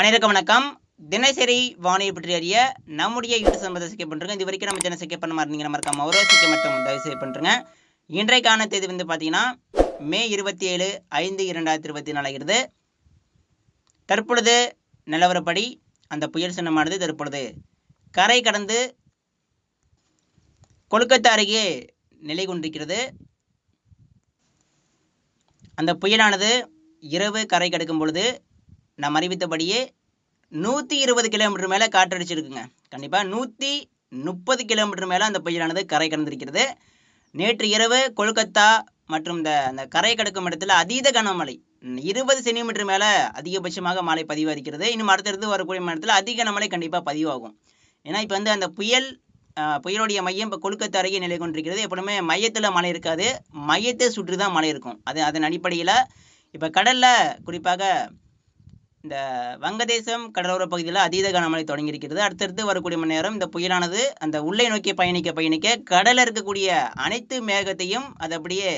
அனைவருக்கும் வணக்கம். தினசரி வானிலை பற்றி அறிய நம்முடைய யூடியூப் சம்பந்த சிக்கை பண்ணுறோங்க இது வரைக்கும் நம்ம சேனல் சிக்கை பண்ண மாதிரி இருந்தீங்கன்னா மறக்காம ஒரு சிக்கை மட்டும் தயவு செய்து பண்ணுறேங்க இன்றைக்கான தேதி வந்து பார்த்தீங்கன்னா மே இருபத்தி ஏழு ஐந்து இரண்டாயிரத்தி இருபத்தி நாலாகிறது தற்பொழுது நிலவரப்படி அந்த புயல் சின்னமானது தற்பொழுது கரை கடந்து கொல்கத்தா அருகே நிலை கொண்டிருக்கிறது. அந்த புயலானது இரவு கரை கடக்கும் பொழுது நம்ம அறிவித்தபடியே நூற்றி இருபது கிலோமீட்டர் மேலே காற்றடிச்சிருக்குங்க. கண்டிப்பாக நூற்றி முப்பது கிலோமீட்டர் மேலே அந்த புயலானது கரை கடந்திருக்கிறது. நேற்று இரவு கொல்கத்தா மற்றும் இந்த அந்த கரை கடக்கும் இடத்துல அதீத கனமழை. இருபது சென்டிமீட்டர் மேலே அதிகபட்சமாக மழை பதிவாகிறது இன்னும் அடுத்தடுத்து வரக்கூடிய நேரத்தில் அதிக கனமழை கண்டிப்பாக பதிவாகும். ஏன்னா இப்போ வந்து அந்த புயல் புயலுடைய மையம் இப்போ கொல்கத்தா அருகே நிலை கொண்டிருக்கிறது. எப்பவுமே மையத்தில் மழை இருக்காது. மையத்தை சுற்றி தான் மழை இருக்கும். அது அதன் அடிப்படையில் இப்போ கடலில் குறிப்பாக இந்த வங்கதேசம் கடலோர பகுதியில் அதீத கனமழை தொடங்கியிருக்கிறது. அடுத்தடுத்து வரக்கூடிய மணி நேரம் இந்த புயலானது அந்த உள்ளே நோக்கி பயணிக்க பயணிக்க கடலில் இருக்கக்கூடிய அனைத்து மேகத்தையும் அது அப்படியே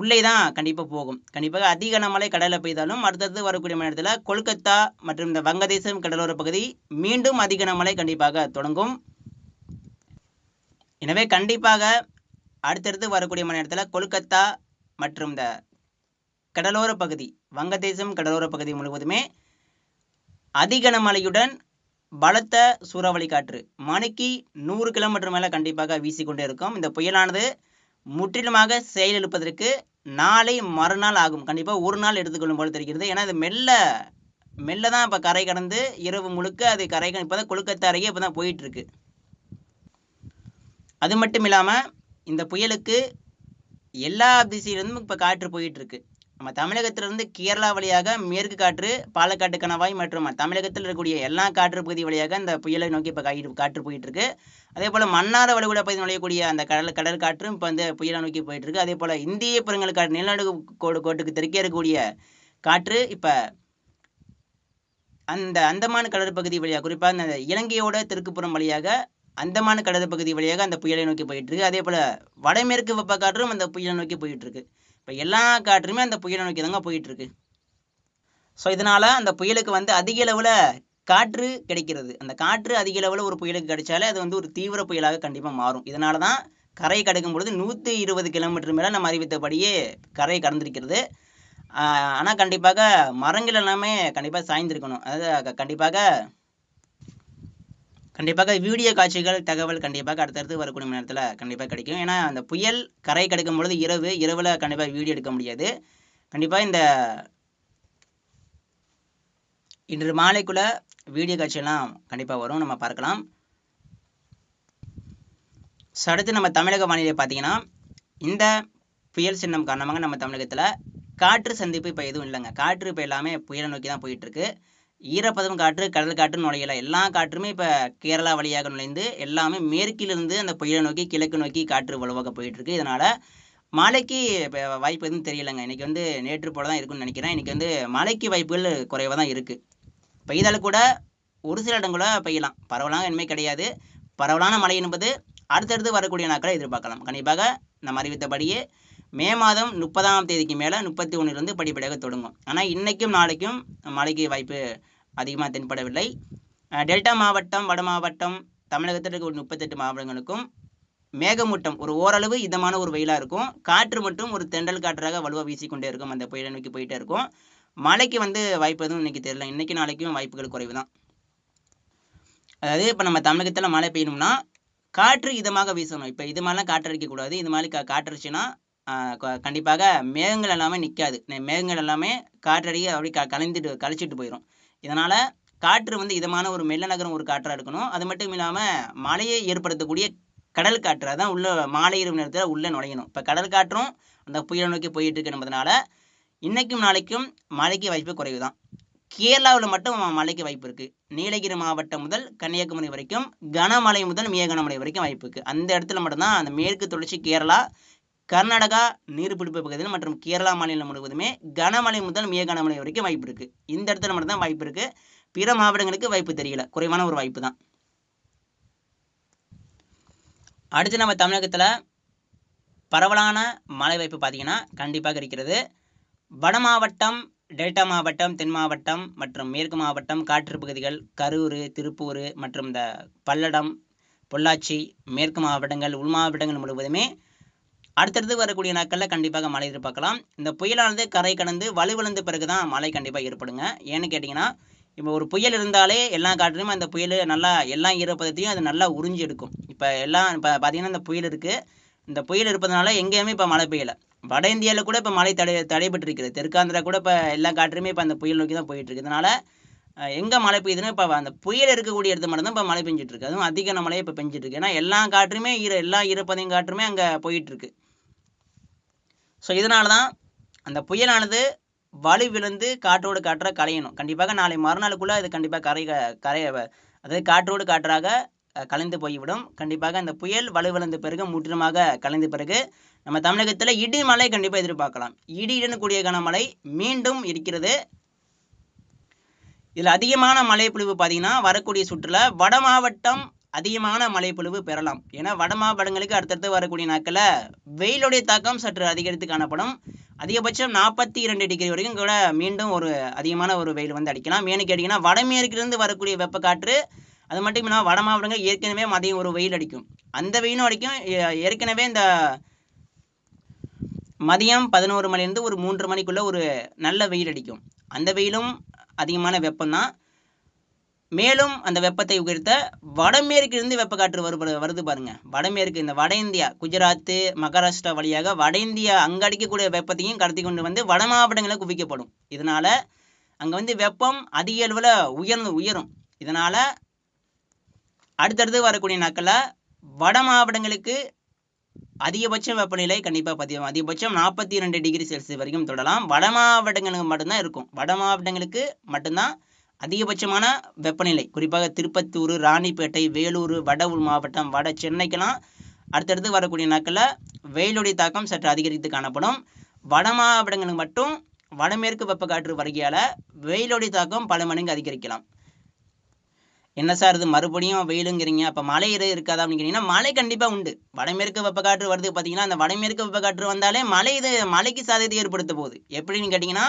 உள்ளே தான் கண்டிப்பாக போகும். கண்டிப்பாக அதிக கனமழை கடலில் பெய்தாலும் அடுத்தடுத்து வரக்கூடிய மணி நேரத்தில் கொல்கத்தா மற்றும் இந்த வங்கதேசம் கடலோர பகுதி மீண்டும் அதிக கனமழை கண்டிப்பாக தொடங்கும். எனவே கண்டிப்பாக அடுத்தடுத்து வரக்கூடிய மணி நேரத்தில் கொல்கத்தா மற்றும் இந்த கடலோர பகுதி வங்கதேசம் கடலோர பகுதி முழுவதுமே அதிகன மழையுடன் பலத்த சூறாவளி காற்று. மணிக்கு நூறு கிலோமீட்டர் மேலே கண்டிப்பாக வீசிக்கொண்டே இருக்கும். இந்த புயலானது முற்றிலுமாக செயலிழப்பதற்கு நாளை மறுநாள் ஆகும். கண்டிப்பாக ஒரு நாள் எடுத்துக்கொள்ளும் போல தெரிகிறது. ஏன்னா இது மெல்ல மெல்ல தான் இப்போ கரை கடந்து இரவு முழுக்க அது கரை இப்போ தான் கொழுக்கத்தா அருகே இப்போ தான் போயிட்டுருக்கு. அது மட்டும் இல்லாமல் இந்த புயலுக்கு எல்லா திசையிலிருந்தும் இப்போ காற்று போயிட்டுருக்கு. நம்ம தமிழகத்திலிருந்து கேரளா வழியாக மேற்கு காற்று பாலக்காட்டு கணவாய் மற்றும் தமிழகத்தில் இருக்கக்கூடிய எல்லா காற்று பகுதி வழியாக இந்த புயலை நோக்கி இப்போ காய் காற்று போயிட்டு இருக்கு அதே போல் மன்னார வளைகுடா பகுதி நுழையக்கூடிய அந்த கடல் கடல் காற்றும் இப்போ வந்து புயலை நோக்கி போயிட்டு இருக்கு அதே போல் இந்திய பெருங்கல் காற்று நிலநடுக்கு கோடு கோட்டுக்கு தெற்கே இருக்கக்கூடிய காற்று இப்போ அந்த அந்தமான் கடற்பகுதி வழியாக குறிப்பாக அந்த இலங்கையோட தெற்குப்புறம் வழியாக அந்தமான் கடற்பகுதி வழியாக அந்த புயலை நோக்கி போயிட்டு இருக்கு அதே போல் வடமேற்கு வெப்ப காற்றும் அந்த புயலை நோக்கி போயிட்டு இருக்கு இப்போ எல்லா காற்றுமே அந்த புயலை நோக்கி தாங்க போயிட்டு இருக்கு ஸோ இதனால அந்த புயலுக்கு வந்து அதிக அளவில் காற்று கிடைக்கிறது. அந்த காற்று அதிக அளவில் ஒரு புயலுக்கு கிடைச்சாலே அது வந்து ஒரு தீவிர புயலாக கண்டிப்பாக மாறும். இதனால தான் கரை கடக்கும் பொழுது நூற்றி இருபது கிலோமீட்டர் மேலே நம்ம அறிவித்தபடியே கரை கடந்திருக்கிறது. ஆனால் கண்டிப்பாக மரங்கள் எல்லாமே கண்டிப்பாக சாய்ந்திருக்கணும். அதாவது கண்டிப்பாக கண்டிப்பாக வீடியோ காட்சிகள் தகவல் கண்டிப்பாக அடுத்தடுத்து வரக்கூடிய நேரத்தில் கண்டிப்பாக கிடைக்கும். ஏன்னா அந்த புயல் கரை கிடைக்கும் பொழுது இரவு இரவில் கண்டிப்பாக வீடியோ எடுக்க முடியாது. கண்டிப்பாக இந்த இன்று மாலைக்குள்ள வீடியோ காட்சியெல்லாம் கண்டிப்பாக வரும். நம்ம பார்க்கலாம். ஸோ அடுத்து நம்ம தமிழக வானிலை பார்த்தீங்கன்னா இந்த புயல் சின்னம் காரணமாக நம்ம தமிழகத்தில் காற்று சந்திப்பு இப்போ எதுவும் இல்லைங்க. காற்று இப்போ எல்லாமே புயலை நோக்கி தான் போயிட்டு இருக்கு. ஈரப்பதம் காற்று கடல் காற்று நுழையல. எல்லா காற்றுமே இப்போ கேரளா வழியாக நுழைந்து எல்லாமே மேற்கிலிருந்து அந்த புயலை நோக்கி கிழக்கு நோக்கி காற்று வலுவாக போயிட்டு இருக்கு இதனால மழைக்கு இப்போ வாய்ப்பு எதுவும் தெரியலைங்க. இன்னைக்கு வந்து நேற்று போல தான் இருக்கும்னு நினைக்கிறேன். இன்னைக்கு வந்து மழைக்கு வாய்ப்புகள் குறைவாக தான் இருக்கு. பெய்தாலும் கூட ஒரு சில இடங்களில் பெய்யலாம். பரவலாக இனிமேல் கிடையாது. பரவலான மழை என்பது அடுத்தடுத்து வரக்கூடிய நாட்களை எதிர்பார்க்கலாம். கண்டிப்பாக நம்ம அறிவித்தபடியே மே மாதம் முப்பதாம் தேதிக்கு மேலே முப்பத்தி ஒன்றிலிருந்து படிப்படியாக தொடங்கும். ஆனால் இன்றைக்கும் நாளைக்கும் மழைக்கு வாய்ப்பு அதிகமாக தென்படவில்லை. டெல்டா மாவட்டம் வட மாவட்டம் தமிழகத்தில் இருக்க ஒரு முப்பத்தெட்டு மாவட்டங்களுக்கும் மேகமூட்டம் ஒரு ஓரளவு இதமான ஒரு வெயிலாக இருக்கும். காற்று மட்டும் ஒரு தென்றல் காற்றாக வலுவாக வீசிக்கொண்டே இருக்கும். அந்த புயலை நோக்கி போயிட்டே இருக்கும். மழைக்கு வந்து வாய்ப்பு எதுவும் இன்றைக்கி தெரியல. இன்னைக்கு நாளைக்கும் வாய்ப்புகள் குறைவு தான் அதாவது இப்போ நம்ம தமிழகத்தில் மழை பெய்யணும்னா காற்று இதமாக வீசணும். இப்போ இது மாதிரிலாம் காற்று அடிக்கக்கூடாது இது மாதிரி கா காற்றடிச்சுன்னா கண்டிப்பாக மேகங்கள் எல்லாமே நிற்காது மேகங்கள் எல்லாமே காற்றடியே அப்படி க கலைந்துட்டு கழிச்சிட்டு போயிடும் இதனால் காற்று வந்து இதமான ஒரு மெல்ல நகரம் ஒரு காற்றாக இருக்கணும். அது மட்டும் இல்லாமல் மழையை ஏற்படுத்தக்கூடிய கடல் காற்று அதான் உள்ள மாலை இரவு நேரத்தில் உள்ளே நுழையணும். இப்போ கடல் காற்றும் அந்த புயலை நோக்கி போயிட்டு இருக்கு என்பதனால இன்னைக்கும் நாளைக்கும் மழைக்கு வாய்ப்பு குறைவு தான் கேரளாவில் மட்டும் மழைக்கு வாய்ப்பு இருக்குது நீலகிரி மாவட்டம் முதல் கன்னியாகுமரி வரைக்கும் கனமழை முதல் மிக கனமழை வரைக்கும் வாய்ப்பு இருக்குது அந்த இடத்துல மட்டும்தான் அந்த மேற்கு தொடர்ச்சி கேரளா கர்நாடகா நீர்பிடிப்பு பகுதியில் மற்றும் கேரளா மாநிலம் முழுவதுமே கனமழை முதல் மிக கனமழை வரைக்கும் வாய்ப்பு இருக்கு. இந்த இடத்துல மட்டும்தான் வாய்ப்பு இருக்கு. பிற மாவட்டங்களுக்கு வாய்ப்பு தெரியல. குறைவான ஒரு வாய்ப்பு தான். அடுத்து நம்ம தமிழகத்துல பரவலான மழை வாய்ப்பு பார்த்தீங்கன்னா கண்டிப்பாக இருக்கிறது. வட மாவட்டம் டெல்டா மாவட்டம் தென் மாவட்டம் மற்றும் மேற்கு மாவட்டம் காற்று பகுதிகள் கரூர் திருப்பூர் மற்றும் இந்த பல்லடம் பொள்ளாச்சி மேற்கு மாவட்டங்கள் உள் மாவட்டங்கள் முழுவதுமே அடுத்தடுத்து வரக்கூடிய நாட்களில் கண்டிப்பாக மழை எதிர்பார்க்கலாம். இந்த புயலானது கரை கடந்து வலுவிழந்த பிறகு தான் மழை கண்டிப்பாக ஏற்படுங்க. ஏன்னு கேட்டிங்கன்னா இப்போ ஒரு புயல் இருந்தாலே எல்லா காட்டிலும் அந்த புயல் நல்லா எல்லா ஈரப்பதத்தையும் அது நல்லா உறிஞ்சி எடுக்கும். இப்போ எல்லாம் இப்போ பார்த்தீங்கன்னா இந்த புயல் இருக்குது இந்த புயல் இருப்பதனால எங்கேயுமே இப்போ மழை பெய்யலை. வட இந்தியாவில் கூட இப்போ மழை தடை தடைபட்டிருக்கிறது தெற்காந்திரா கூட இப்போ எல்லா காற்றுமே இப்போ அந்த புயல் நோக்கி தான் போயிட்டு இருக்கு. இதனால எங்கே மழை பெய்யுதுன்னா இப்போ அந்த புயல் இருக்கக்கூடிய இடத்து மட்டும் தான் இப்போ மழை பெஞ்சிட்டு இருக்கு. அதுவும் அதிக மழையை இப்போ பெஞ்சிட்டு இருக்கு. ஏன்னா எல்லா காற்றுமே ஈர எல்லா ஈரப்பதையும் காற்றுமே அங்கே போயிட்டு இருக்கு. ஸோ இதனால தான் அந்த புயலானது வலு விழுந்து காற்றோடு காற்றாக கலையணும் கண்டிப்பாக நாளை மறுநாளுக்குள்ளே அது கண்டிப்பாக கரை கரைய அதாவது காற்றோடு காற்றாக கலைந்து போய்விடும். கண்டிப்பாக அந்த புயல் வலுவிழந்த பிறகு முற்றிலுமாக கலைந்த பிறகு நம்ம தமிழகத்தில் இடி மழை கண்டிப்பாக எதிர்பார்க்கலாம். இடியுடன் கூடிய கனமழை மீண்டும் இருக்கிறது. இதில் அதிகமான மழைப்பொழிவு பார்த்தீங்கன்னா வரக்கூடிய சுற்றுலா வட மாவட்டம் அதிகமான மழைப்பொழிவு பெறலாம். ஏன்னா வட மாவட்டங்களுக்கு அடுத்தடுத்து வரக்கூடிய நாட்களில் வெயிலுடைய தாக்கம் சற்று அதிகரித்து காணப்படும். அதிகபட்சம் நாற்பத்தி இரண்டு டிகிரி வரைக்கும் கூட மீண்டும் ஒரு அதிகமான ஒரு வெயில் வந்து அடிக்கலாம். ஏன்னு கேட்டிங்கன்னா வடமேற்கிலிருந்து வரக்கூடிய வெப்ப காற்று அது மட்டும் இல்லாமல் வட மாவட்டங்கள் ஏற்கனவே மதியம் ஒரு வெயில் அடிக்கும். அந்த வெயிலும் அடிக்கும். ஏ- ஏற்கனவே இந்த மதியம் பதினோரு மணிலேருந்து ஒரு மூன்று மணிக்குள்ளே ஒரு நல்ல வெயில் அடிக்கும். அந்த வெயிலும் அதிகமான வெப்பம்தான். மேலும் அந்த வெப்பத்தை உயர்த்த வடமேற்கிலிருந்து வெப்ப காற்று வரு வருது பாருங்க. வடமேற்கு இந்த வட இந்தியா குஜராத் மகாராஷ்டிரா வழியாக வட இந்தியா அங்கே அடிக்கக்கூடிய வெப்பத்தையும் கடத்தி கொண்டு வந்து வட மாவட்டங்களில் குவிக்கப்படும். இதனால அங்கே வந்து வெப்பம் அதிக அளவில் உயர்ந்து உயரும். இதனால அடுத்தடுத்து வரக்கூடிய நாட்களில் வட மாவட்டங்களுக்கு அதிகபட்ச வெப்பநிலை கண்டிப்பாக பதிவாகும் அதிகபட்சம் நாற்பத்தி ரெண்டு டிகிரி செல்சியஸ் வரைக்கும் தொடலாம். வட மாவட்டங்களுக்கு மட்டும்தான் இருக்கும். வட மாவட்டங்களுக்கு மட்டும்தான் அதிகபட்சமான வெப்பநிலை குறிப்பாக திருப்பத்தூர் ராணிப்பேட்டை வேலூர் வட உள் மாவட்டம் வட சென்னைக்கெல்லாம் அடுத்தடுத்து வரக்கூடிய நாட்களில் வெயிலுடைய தாக்கம் சற்று அதிகரித்து காணப்படும். வட மாவட்டங்களுக்கு மட்டும் வடமேற்கு வெப்பக்காற்று வருகையால் வெயிலுடைய தாக்கம் பல மடங்கு அதிகரிக்கலாம். என்ன சார் இது? மறுபடியும் வெயிலுங்கிறீங்க. அப்போ மழை இரு இருக்காதா அப்படின்னு கேட்டிங்கன்னா மழை கண்டிப்பாக உண்டு. வடமேற்கு வெப்பக்காற்று வருது பார்த்தீங்கன்னா அந்த வடமேற்கு வெப்பக்காற்று வந்தாலே மழை இது மழைக்கு சாதத்தை ஏற்படுத்த போகுது. எப்படின்னு கேட்டிங்கன்னா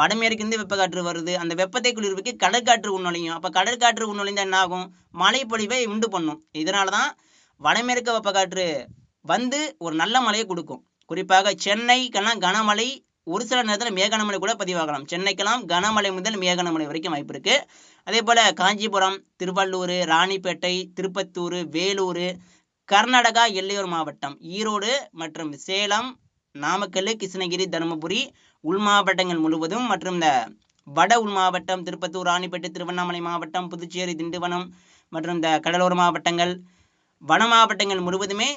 வடமேற்குந்து வெப்பக்காற்று வருது. அந்த வெப்பத்தை குளிர்வுக்கு கடற்காற்று உள்நுழையும். அப்போ கடற்காற்று உள்நுழைந்தா என்ன ஆகும்? மழை பொழிவை உண்டு பண்ணும். இதனால தான் வடமேற்கு வெப்பக்காற்று வந்து ஒரு நல்ல மழையை கொடுக்கும். குறிப்பாக சென்னைக்கெல்லாம் கனமழை ஒரு சில நேரத்தில் மேகனமழை கூட பதிவாகலாம். சென்னைக்கெல்லாம் கனமழை முதல் மேகனமழை வரைக்கும் வாய்ப்பு இருக்கு. அதே போல காஞ்சிபுரம் திருவள்ளூர் ராணிப்பேட்டை திருப்பத்தூர் வேலூர் கர்நாடகா எல்லையூர் மாவட்டம் ஈரோடு மற்றும் சேலம் நாமக்கல் கிருஷ்ணகிரி தருமபுரி உள் மாவட்டங்கள் முழுவதும் மற்றும் இந்த வட உள் மாவட்டம் திருப்பத்தூர் ராணிப்பேட்டை திருவண்ணாமலை மாவட்டம் புதுச்சேரி திண்டுவனம் மற்றும் இந்த கடலோர மாவட்டங்கள் வன மாவட்டங்கள் முழுவதுமே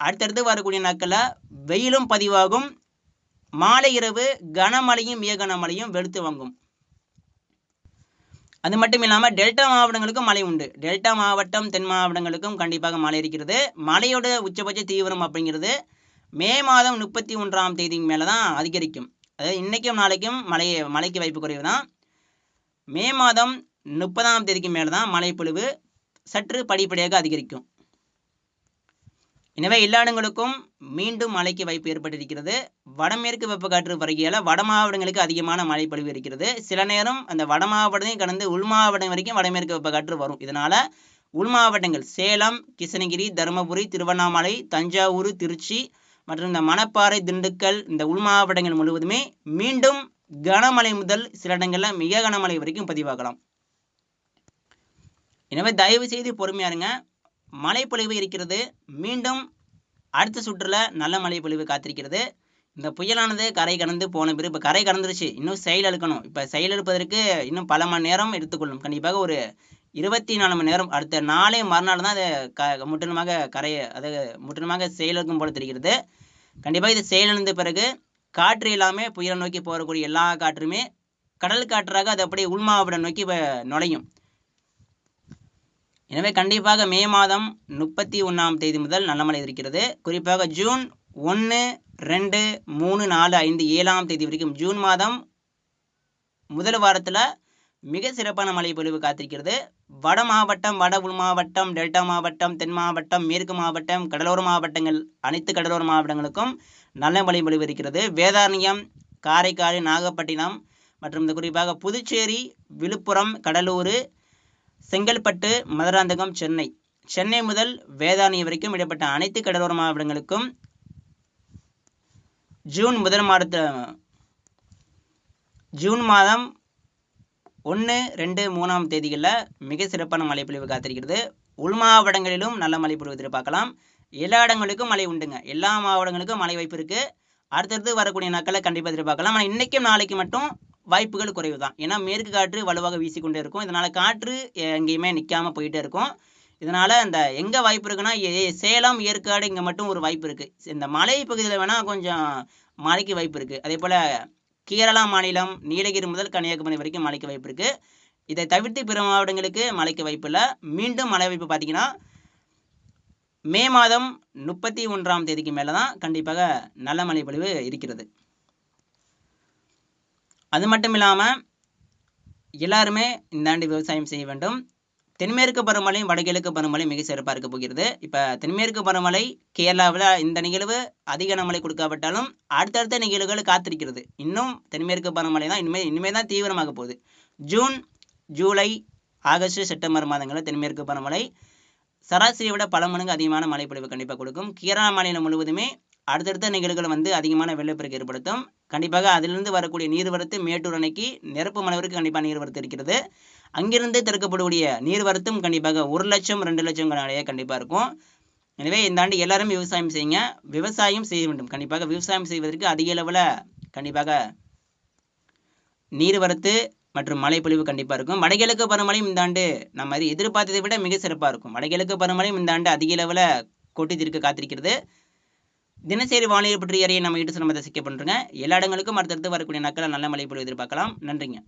அடுத்தடுத்து வரக்கூடிய நாட்களில் வெயிலும் பதிவாகும். மாலை இரவு கனமழையும் மிக கனமழையும் வெளுத்து வாங்கும். அது மட்டும் இல்லாமல் டெல்டா மாவட்டங்களுக்கும் மழை உண்டு. டெல்டா மாவட்டம் தென் மாவட்டங்களுக்கும் கண்டிப்பாக மழை இருக்கிறது. மழையோட உச்சபட்ச தீவிரம் அப்படிங்கிறது மே மாதம் முப்பத்தி ஒன்றாம் தேதிக்கு மேலே தான் அதிகரிக்கும். அதாவது இன்றைக்கும் நாளைக்கும் மழை மழைக்கு வாய்ப்பு குறைவு தான் மே மாதம் முப்பதாம் தேதிக்கு மேலே தான் மழைப்பொழிவு சற்று படிப்படியாக அதிகரிக்கும். எனவே எல்லா இடங்களுக்கும் மீண்டும் மழைக்கு வாய்ப்பு ஏற்பட்டிருக்கிறது. வடமேற்கு வெப்பக்காற்று வருகையால் வட மாவட்டங்களுக்கு அதிகமான மழைப்பொழிவு இருக்கிறது. சில நேரம் அந்த வட மாவட்டத்தையும் கடந்து உள் மாவட்டம் வரைக்கும் வடமேற்கு வெப்பக்காற்று வரும். இதனால உள் மாவட்டங்கள் சேலம் கிருஷ்ணகிரி தருமபுரி திருவண்ணாமலை தஞ்சாவூர் திருச்சி மற்றும் இந்த மணப்பாறை திண்டுக்கல் இந்த உள் மாவட்டங்கள் முழுவதுமே மீண்டும் கனமழை முதல் சில இடங்களில் மிக கனமழை வரைக்கும் பதிவாகலாம். எனவே தயவு செய்து பொறுமையா இருங்க. மழைப்பொழிவு இருக்கிறது. மீண்டும் அடுத்த சுற்றுல நல்ல மழைப்பொழிவு காத்திருக்கிறது. இந்த புயலானது கரை கடந்து போன பிறகு இப்போ கரை கடந்துருச்சு. இன்னும் செயல் இழுக்கணும். இப்போ செயல் இழுப்பதற்கு இன்னும் பல மணி நேரம் எடுத்துக்கொள்ளும். கண்டிப்பாக ஒரு இருபத்தி நாலு மணி நேரம் அடுத்த நாளே மறுநாள் தான் அது க முற்றிலுமாக கரையை அது முற்றிலுமாக செயலுக்கும் போல தெரிகிறது. கண்டிப்பாக இது செயலிழந்த பிறகு காற்று எல்லாமே புயலை நோக்கி போகக்கூடிய எல்லா காற்றுமே கடல் காற்றாக அது அப்படியே உள் நோக்கி நுழையும். எனவே கண்டிப்பாக மே மாதம் முப்பத்தி ஒன்றாம் தேதி முதல் நல்ல மழை இருக்கிறது. குறிப்பாக ஜூன் ஒன்று ரெண்டு மூணு நாலு ஐந்து ஏழாம் தேதி வரைக்கும் ஜூன் மாதம் முதல் வாரத்தில் மிக சிறப்பான மழை பொழிவு காத்திருக்கிறது. வட மாவட்டம் வட உள் மாவட்டம் டெல்டா மாவட்டம் தென் மாவட்டம் மேற்கு மாவட்டம் கடலோர மாவட்டங்கள் அனைத்து கடலோர மாவட்டங்களுக்கும் நல்ல மழை பொழிவு இருக்கிறது. வேதாரண்யம் காரைக்கால் நாகப்பட்டினம் மற்றும் இந்த குறிப்பாக புதுச்சேரி விழுப்புரம் கடலூர் செங்கல்பட்டு மதுராந்தகம் சென்னை. சென்னை முதல் வேதாரணி வரைக்கும் இடப்பட்ட அனைத்து கடலோர மாவட்டங்களுக்கும் ஜூன் முதல் மாதத்து ஜூன் மாதம் ஒன்று ரெண்டு மூணாம் தேதிகளில் மிக சிறப்பான மழைப்பொழிவு காத்திருக்கிறது. உள் மாவட்டங்களிலும் நல்ல மழைப்பொழிவு எதிர்பார்க்கலாம். எல்லா இடங்களுக்கும் மழை உண்டுங்க. எல்லா மாவட்டங்களுக்கும் மழை வாய்ப்பு இருக்குது அடுத்தடுத்து வரக்கூடிய நாட்களை கண்டிப்பாக எதிர்பார்க்கலாம். ஆனால் இன்றைக்கும் நாளைக்கு மட்டும் வாய்ப்புகள் குறைவு தான் ஏன்னா மேற்கு காற்று வலுவாக வீசிக்கொண்டே இருக்கும். இதனால் காற்று எங்கேயுமே நிற்காம போயிட்டே இருக்கும். இதனால் அந்த எங்கே வாய்ப்பு இருக்குன்னா ஏ- சேலம் ஏற்காடு இங்கே மட்டும் ஒரு வாய்ப்பு இருக்குது இந்த மலை பகுதியில் வேணால் கொஞ்சம் மழைக்கு வாய்ப்பு இருக்குது அதே போல் கேரளா மாநிலம் நீலகிரி முதல் கன்னியாகுமரி வரைக்கும் மழைக்கு வாய்ப்பு இருக்குது இதை தவிர்த்து பிற மாவட்டங்களுக்கு மழைக்கு வாய்ப்பு இல்லை. மீண்டும் மழை வாய்ப்பு பார்த்தீங்கன்னா மே மாதம் முப்பத்தி ஒன்றாம் தேதிக்கு மேலே தான் கண்டிப்பாக நல்ல மழை பொழிவு இருக்கிறது. அது மட்டும் இல்லாமல் எல்லாருமே இந்த ஆண்டு விவசாயம் செய்ய வேண்டும். தென்மேற்கு பருவமழையும் வடகிழக்கு பருவமழை மிக சிறப்பாக இருக்க போகிறது. இப்போ தென்மேற்கு பருவமழை கேரளாவில் இந்த நிகழ்வு அதிக கனமழை கொடுக்காவிட்டாலும் அடுத்தடுத்த நிகழ்வுகள் காத்திருக்கிறது. இன்னும் தென்மேற்கு பருவமழை தான் இனிமேல் இனிமேல் தான் தீவிரமாக போகுது. ஜூன் ஜூலை ஆகஸ்ட் செப்டம்பர் மாதங்களில் தென்மேற்கு பருவமழை சராசரியை விட பல மடங்கு அதிகமான மழைப்பொழிவு கண்டிப்பாக கொடுக்கும். கேரளா மாநிலம் முழுவதுமே அடுத்தடுத்த நிகழ்வுகள் வந்து அதிகமான வெள்ளப்பெருக்கு ஏற்படுத்தும். கண்டிப்பாக அதிலிருந்து வரக்கூடிய நீர்வரத்து மேட்டூர் அணைக்கு நிரப்பு மளவிற்கு கண்டிப்பாக நீர்வரத்து இருக்கிறது. அங்கிருந்து திறக்கப்படக்கூடிய நீர்வரத்தும் கண்டிப்பாக ஒரு லட்சம் ரெண்டு லட்சம் கணக்கிலேயே கண்டிப்பாக இருக்கும். எனவே இந்த ஆண்டு எல்லாரும் விவசாயம் செய்யுங்க. விவசாயம் செய்ய வேண்டும். கண்டிப்பாக விவசாயம் செய்வதற்கு அதிக அளவில் கண்டிப்பாக நீர்வரத்து மற்றும் மழைப்பொழிவு கண்டிப்பாக இருக்கும். வடகிழக்கு பருவமழையும் இந்த ஆண்டு நம்ம மாதிரி எதிர்பார்த்ததை விட மிக சிறப்பாக இருக்கும். வடகிழக்கு பருவமழையும் இந்த ஆண்டு அதிக அளவில் கொட்டி தீர்க்க காத்திருக்கிறது. தினசரி வானிலை பற்றி அறிய நம்ம யூடியூப் நம்ம சிக்க பண்ணுறோங்க எல்லா இடங்களுக்கும் அடுத்தடுத்து வரக்கூடிய நாட்களில் நல்ல மழை பொழிவு எதிர்பார்க்கலாம். நன்றிங்க.